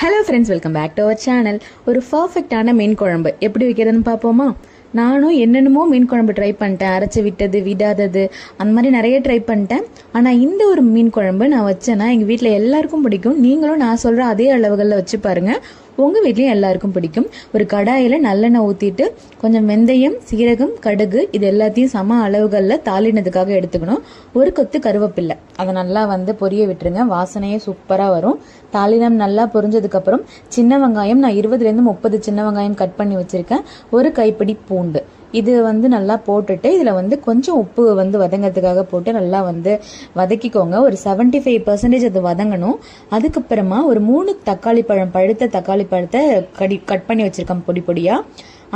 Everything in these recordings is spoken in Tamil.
Hello friends welcome back to our channel ஒரு பர்ஃபெக்டான மீன் குழம்பு. எப்படி வைக்கிறதுன்னு பார்ப்போமா? நானும் என்னென்னமோ மீன் குழம்பு ட்ரை பண்ணிட்டேன். அரைச்சி விட்டது விடாதது அந்த மாதிரி நிறைய ட்ரை பண்ணிட்டேன். ஆனால் இந்த ஒரு மீன் குழம்பு நான் வச்சேன்னா எங்கள் வீட்டில் எல்லாருக்கும் பிடிக்கும். நீங்களும் நான் சொல்கிற அதே அளவுகளில் வச்சு பாருங்கள் உங்கள் வீட்லேயும் எல்லாருக்கும் பிடிக்கும். ஒரு கடாயில் நல்லெண்ணெய் ஊற்றிட்டு கொஞ்சம் வெந்தயம் சீரகம் கடுகு இது எல்லாத்தையும் சம அளவுகளில் தாளினதுக்காக எடுத்துக்கணும். ஒரு கொத்து கருவேப்பில்லை. அதை நல்லா வந்து பொரிய விட்டுருங்க. வாசனையே சூப்பராக வரும். தாளினம் நல்லா பொரிஞ்சதுக்கப்புறம் சின்ன வெங்காயம் நான் இருபதுலேருந்து முப்பது சின்ன வெங்காயம் கட் பண்ணி வச்சுருக்கேன். ஒரு கைப்பிடி பூண்டு. இது வந்து நல்லா போட்டுட்டு இதில் வந்து கொஞ்சம் உப்பு வந்து வதங்கிறதுக்காக போட்டு நல்லா வந்து வதக்கிக்கோங்க. ஒரு செவன்ட்டி ஃபைவ் பர்சன்டேஜ் அது வதங்கணும். அதுக்கப்புறமா ஒரு மூணு தக்காளி பழம் பழுத்த தக்காளி பழத்தை கடி கட் பண்ணி வச்சுருக்கேன் பொடி பொடியாக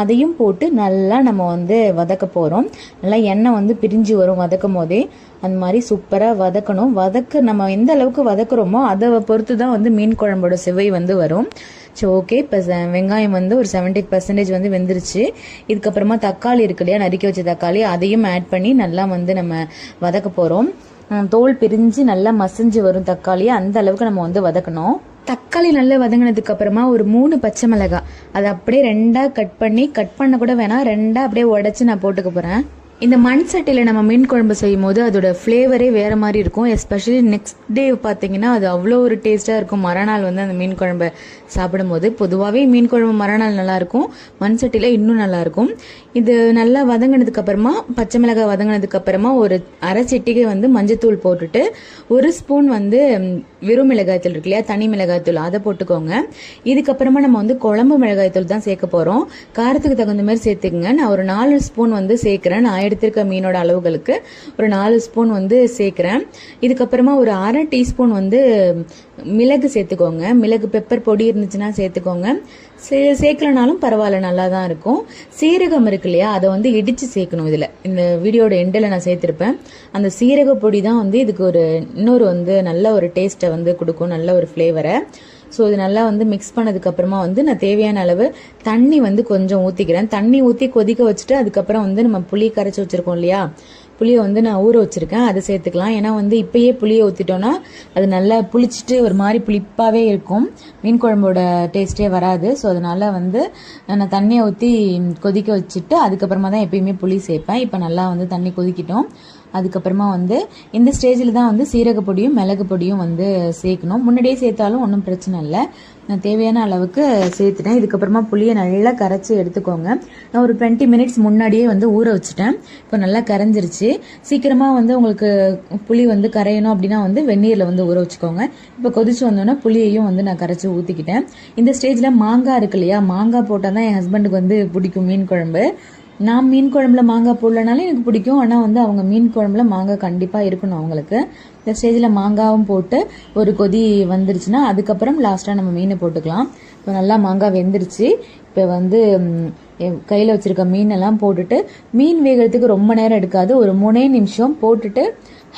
அதையும் போட்டு நல்லா நம்ம வந்து வதக்க போகிறோம் நல்லா எண்ணெய் வந்து பிரிஞ்சு வரும் வதக்கும் போதே. அந்த மாதிரி சூப்பராக வதக்கணும். வதக்க நம்ம எந்த அளவுக்கு வதக்குறோமோ அதை பொறுத்து தான் வந்து மீன் குழம்போட சுவை வந்து வரும். ஸோ ஓகே இப்போ வெங்காயம் வந்து ஒரு செவன்ட்டி பர்சன்டேஜ் வந்து வெந்துருச்சு. இதுக்கப்புறமா தக்காளி இருக்கு இல்லையா? நறுக்கி வச்ச தக்காளி. அதையும் ஆட் பண்ணி நல்லா வந்து நம்ம வதக்க போகிறோம் தோல் பிரிஞ்சு நல்லா மசிஞ்சு வரும் தக்காளியை. அந்த அளவுக்கு நம்ம வந்து வதக்கணும். தக்காளி நல்லா வதங்கினதுக்கு அப்புறமா ஒரு மூணு பச்சை மிளகாய். அதை அப்படியே ரெண்டாக கட் பண்ணி கட் பண்ண கூட வேணாம். ரெண்டாக அப்படியே உடச்சி நான் போட்டுக்க போகிறேன் இந்த மண் சட்டியில் நம்ம மீன் குழம்பு செய்யும் போது அதோட ஃப்ளேவரே வேற மாதிரி இருக்கும். எஸ்பெஷலி நெக்ஸ்ட் டே பார்த்தீங்கன்னா அது அவ்வளோ ஒரு டேஸ்ட்டாக இருக்கும். மறுநாள் வந்து அந்த மீன் குழம்பு சாப்பிடும்போது. பொதுவாகவே மீன் குழம்பு மறுநாள் நல்லாயிருக்கும். மண் சட்டியில் இன்னும் நல்லாயிருக்கும். இது நல்லா வதங்கினதுக்கு அப்புறமா பச்சை மிளகாய் வதங்கினதுக்கு அப்புறமா ஒரு அரை சிட்டிகை வந்து மஞ்சத்தூள் போட்டுட்டு ஒரு ஸ்பூன் வந்து வெறும் மிளகாய்த்தூள் இருக்கு இல்லையா? தனி மிளகாய்த்தூள். அதை போட்டுக்கோங்க. இதுக்கப்புறமா நம்ம வந்து குழம்பு மிளகாய்த்தூள் தான் சேர்க்க போகிறோம் காரத்துக்கு தகுந்த மாதிரி சேர்த்துக்குங்க. நான் ஒரு நாலு ஸ்பூன் வந்து சேர்க்குறேன். நான் எடுத்திருக்க மீனோட அளவுகளுக்கு ஒரு நாலு ஸ்பூன் வந்து சேர்க்குறேன். இதுக்கப்புறமா ஒரு அரை டீஸ்பூன் வந்து மிளகு சேர்த்துக்கோங்க. மிளகு பெப்பர் பொடி இருந்துச்சுன்னா சேர்த்துக்கோங்க. சே சேர்க்கலனாலும் பரவாயில்ல நல்லா தான் இருக்கும். சீரகம் இருக்கு இல்லையா? அதை வந்து இடித்து சேர்க்கணும் இதில். இந்த வீடியோட எண்டில் நான் சேர்த்துருப்பேன். அந்த சீரக பொடி தான் வந்து இதுக்கு ஒரு இன்னொரு வந்து நல்ல ஒரு டேஸ்ட்டை வந்து கொடுக்கும் நல்ல ஒரு ஃப்ளேவரை ஸோ இது நல்லா வந்து மிக்ஸ் பண்ணதுக்கப்புறமா வந்து நான் தேவையான அளவு தண்ணி வந்து கொஞ்சம் ஊற்றிக்கிறேன் தண்ணி ஊற்றி கொதிக்க வச்சுட்டு அதுக்கப்புறம் வந்து நம்ம புளி கரைச்சி வச்சுருக்கோம் இல்லையா? புளியை வந்து நான் ஊற வச்சுருக்கேன். அதை சேர்த்துக்கலாம். ஏன்னா வந்து இப்போயே புளியை ஊற்றிட்டோன்னா அது நல்லா புளிச்சிட்டு ஒரு மாதிரி புளிப்பாகவே இருக்கும். மீன் குழம்போட டேஸ்ட்டே வராது. ஸோ அதனால் வந்து நான் தண்ணியை ஊற்றி கொதிக்க வச்சுட்டு அதுக்கப்புறமா தான் எப்பயுமே புளி சேர்ப்பேன். இப்போ நல்லா வந்து தண்ணி கொதிக்கிட்டோம். அதுக்கப்புறமா வந்து இந்த ஸ்டேஜில் தான் வந்து சீரக பொடியும் மிளகு பொடியும் வந்து சேர்க்கணும். முன்னாடியே சேர்த்தாலும் ஒன்றும் பிரச்சனை இல்லை. நான் தேவையான அளவுக்கு சேர்த்துட்டேன். இதுக்கப்புறமா புளியை நல்லா கரைச்சி எடுத்துக்கோங்க. நான் ஒரு டுவெண்ட்டி மினிட்ஸ் முன்னாடியே வந்து ஊற வச்சுட்டேன். இப்போ நல்லா கரைஞ்சிருச்சு. சீக்கிரமாக வந்து உங்களுக்கு புளி வந்து கரையணும் அப்படின்னா வந்து வெந்நீரில் வந்து ஊற வச்சுக்கோங்க. இப்போ கொதிச்சு வந்தோன்னா புளியையும் வந்து நான் கரைச்சி ஊற்றிக்கிட்டேன் இந்த ஸ்டேஜில் மாங்காய் இருக்கு இல்லையா? மாங்காய் போட்டால் தான் என் ஹஸ்பண்டுக்கு வந்து பிடிக்கும் மீன் குழம்பு. நான் மீன் குழம்புல மாங்காய் போடலனாலும் எனக்கு பிடிக்கும். ஆனால் வந்து அவங்க மீன் குழம்புல மாங்காய் கண்டிப்பாக இருக்கணும் அவங்களுக்கு. இந்த ஸ்டேஜில் மாங்காவும் போட்டு ஒரு கொதி வந்துருச்சுன்னா அதுக்கப்புறம் லாஸ்ட்டாக நம்ம மீனை போட்டுக்கலாம். இப்போ நல்லா மாங்காய் வெந்துருச்சு. இப்போ வந்து கையில் வச்சுருக்க மீனெல்லாம் போட்டுட்டு மீன் வேகிறதுக்கு ரொம்ப நேரம் எடுக்காது. ஒரு மூணே நிமிஷம் போட்டுட்டு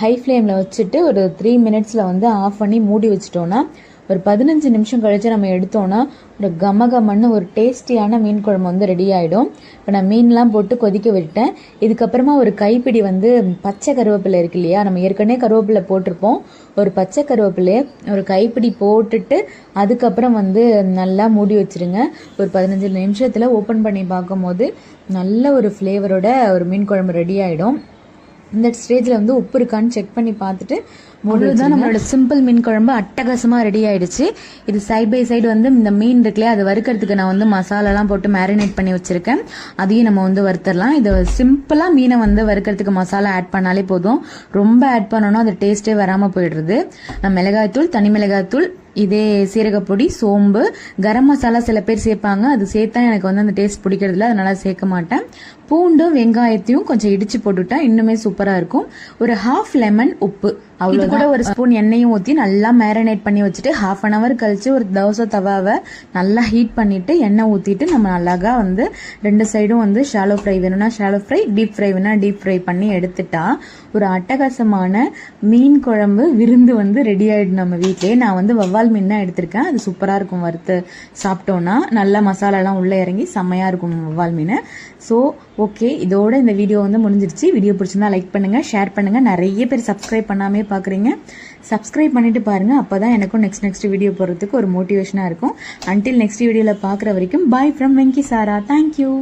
ஹை ஃப்ளேமில் வச்சுட்டு ஒரு த்ரீ மினிட்ஸில் வந்து ஆஃப் பண்ணி மூடி வச்சிட்டோன்னா ஒரு பதினஞ்சு நிமிஷம் கழிச்சு நம்ம எடுத்தோன்னா ஒரு கம கமன்னு ஒரு டேஸ்டியான மீன் குழம்பு வந்து ரெடி ஆகிடும் இப்போ நான் மீன்லாம் போட்டு கொதிக்க விட்டேன். இதுக்கப்புறமா ஒரு கைப்பிடி வந்து பச்சை கருவேப்பிலை இருக்கு இல்லையா? நம்ம ஏற்கனவே கருவேப்பிலை போட்டிருப்போம். ஒரு பச்சை கருவேப்பிலையை ஒரு கைப்பிடி போட்டுட்டு அதுக்கப்புறம் வந்து நல்லா மூடி வச்சுருங்க. ஒரு பதினஞ்சு நிமிஷத்தில் ஓப்பன் பண்ணி பார்க்கும்போது நல்ல ஒரு ஃப்ளேவரோட ஒரு மீன் குழம்பு ரெடி ஆகிடும் இந்த ஸ்டேஜில் வந்து உப்பு இருக்கான்னு செக் பண்ணி பார்த்துட்டு தான் நம்மளோட சிம்பிள் மீன் குழம்பு அட்டகாசமாக ரெடி ஆயிடுச்சு. இது சைட் பை சைடு வந்து இந்த மீன் இருக்குல்லையே அது வறுக்கிறதுக்கு நான் வந்து மசாலாலாம் போட்டு மேரினேட் பண்ணி வச்சிருக்கேன். அதையும் நம்ம வந்து வறுத்துடலாம். இது சிம்பிளாக மீனை வந்து வறுக்கிறதுக்கு மசாலா ஆட் பண்ணாலே போதும். ரொம்ப ஆட் பண்ணோன்னா அது டேஸ்ட்டே வராமல் போயிடுறது. மிளகாய்த்தூள் தனி மிளகாய்த்தூள் இதே சீரகப்பொடி சோம்பு கரம் மசாலா சில பேர் சேர்ப்பாங்க. அது சேர்த்தா எனக்கு வந்து அந்த டேஸ்ட் பிடிக்கிறதுல அதனால் சேர்க்க மாட்டேன். பூண்டும் வெங்காயத்தையும் கொஞ்சம் இடித்து போட்டுவிட்டா இன்னுமே சூப்பராக இருக்கும். ஒரு ஹாஃப் லெமன் உப்பு. அவ்வளோ கூட ஒரு ஸ்பூன் எண்ணெயும் ஊற்றி நல்லா மேரினேட் பண்ணி வச்சுட்டு ஹாஃப் அன் ஹவர் கழிச்சு ஒரு தோசை தவாவை நல்லா ஹீட் பண்ணிட்டு எண்ணெய் ஊற்றிட்டு நம்ம நல்லாக வந்து ரெண்டு சைடும் வந்து ஷாலோ ஃப்ரை வேணும்னா ஷாலோ ஃப்ரை டீப் ஃப்ரை வேணா டீப் ஃப்ரை பண்ணி எடுத்துட்டா ஒரு அட்டகாசமான மீன் குழம்பு விருந்து வந்து ரெடி ஆயிடும் நம்ம வீட்லயே நான் வந்து வவ்வால் மீன் தான் எடுத்திருக்கேன். அது சூப்பராக இருக்கும் வறுத்து சாப்பிட்டோன்னா நல்லா மசாலாலாம் உள்ளே இறங்கி செம்மையாக இருக்கும் வவ்வால் மீன். ஸோ ஓகே இதோட இந்த வீடியோ வந்து முடிஞ்சிருச்சு. வீடியோ பிடிச்சிருந்தா லைக் பண்ணுங்கள் ஷேர் பண்ணுங்கள் நிறைய பேர் சப்ஸ்கிரைப் பண்ணாமே பார்க்குறீங்க சப்ஸ்கிரைப் பண்ணிட்டு அப்போ தான் எனக்கும் நெக்ஸ்ட் நெக்ஸ்ட் வீடியோ போடுறதுக்கு ஒரு மோட்டிவேஷனாக இருக்கும். அன்டில் நெக்ஸ்ட் வீடியோவில் பார்க்குற வரைக்கும் bye from Venky Sara thank you